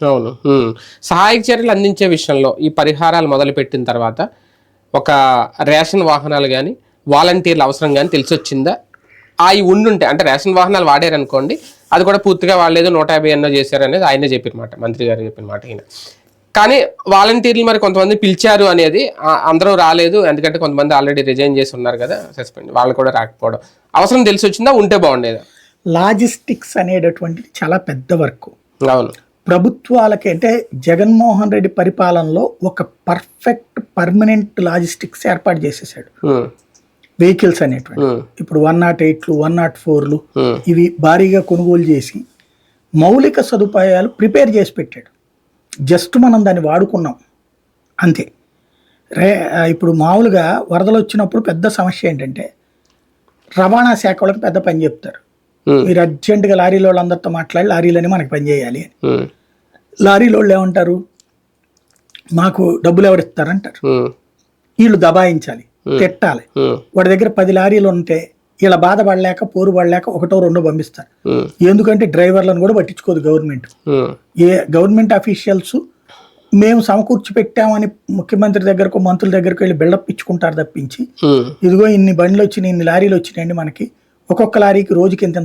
అవును. సహాయక చర్యలు అందించే విషయంలో ఈ పరిహారాలు మొదలుపెట్టిన తర్వాత ఒక రేషన్ వాహనాలు కానీ వాలంటీర్ల అవసరం కానీ తెలిసి వచ్చిందా అవి ఉండుంటే అంటే రేషన్ వాహనాలు వాడారు అనుకోండి అది కూడా పూర్తిగా వాళ్ళేదో నూట యాభై ఎన్నో చేశారు అనేది ఆయనే చెప్పిన మాట మంత్రి గారు చెప్పిన మాట ఈయన. కానీ వాలంటీర్లు మరి కొంతమంది పిలిచారు అనేది అందరూ రాలేదు ఎందుకంటే కొంతమంది ఆల్రెడీ రిజైన్ చేసి ఉన్నారు కదా సస్పెండ్ వాళ్ళు కూడా రాకపోవడం. అవసరం తెలిసి వచ్చిందా ఉంటే బాగుండేదా? లాజిస్టిక్స్ అనేటటువంటిది చాలా పెద్ద వర్క్. అవును. ప్రభుత్వాలకి అంటే జగన్మోహన్ రెడ్డి పరిపాలనలో ఒక పర్ఫెక్ట్ పర్మనెంట్ లాజిస్టిక్స్ ఏర్పాటు చేసేసాడు. వెహికల్స్ అనేటువంటి. ఇప్పుడు వన్ నాట్ ఎయిట్లు వన్ నాట్ ఫోర్లు ఇవి భారీగా కొనుగోలు చేసి మౌలిక సదుపాయాలు ప్రిపేర్ చేసి పెట్టాడు. జస్ట్ మనం దాన్ని వాడుకున్నాం. అంతే. రే ఇప్పుడు మామూలుగా వరదలు వచ్చినప్పుడు పెద్ద సమస్య ఏంటంటే రవాణా శాఖ వాళ్ళకి పెద్ద పని చెప్తారు. మీరు అర్జెంటుగా లారీలో వాళ్ళందరితో మాట్లాడి లారీలని మనకి పని చేయాలి. అని ఉమ్, లారీలో వాళ్ళు ఏమంటారు? మాకు డబ్బులు ఎవరు ఇస్తారంటారు? ఉమ్, వీళ్ళు దబాయించాలి తిట్టాలి. వాడి దగ్గర పది లారీలు ఉంటే వీళ్ళ బాధపడలేక పోరు పడలేక ఒకటో రెండో పంపిస్తారు. ఎందుకంటే డ్రైవర్లను కూడా పట్టించుకోదు గవర్నమెంట్. ఏ గవర్నమెంట్ అఫీషియల్స్ మేము సమకూర్చి పెట్టామని ముఖ్యమంత్రి దగ్గరకు మంత్రుల దగ్గరకు వెళ్ళి బిల్డప్ ఇచ్చుకుంటారు తప్పించి. ఇదిగో ఇన్ని బండ్లు వచ్చినాయి ఇన్ని లారీలు వచ్చినాయండి మనకి ఒక్కొక్క లారీకి రోజుకి ఇంత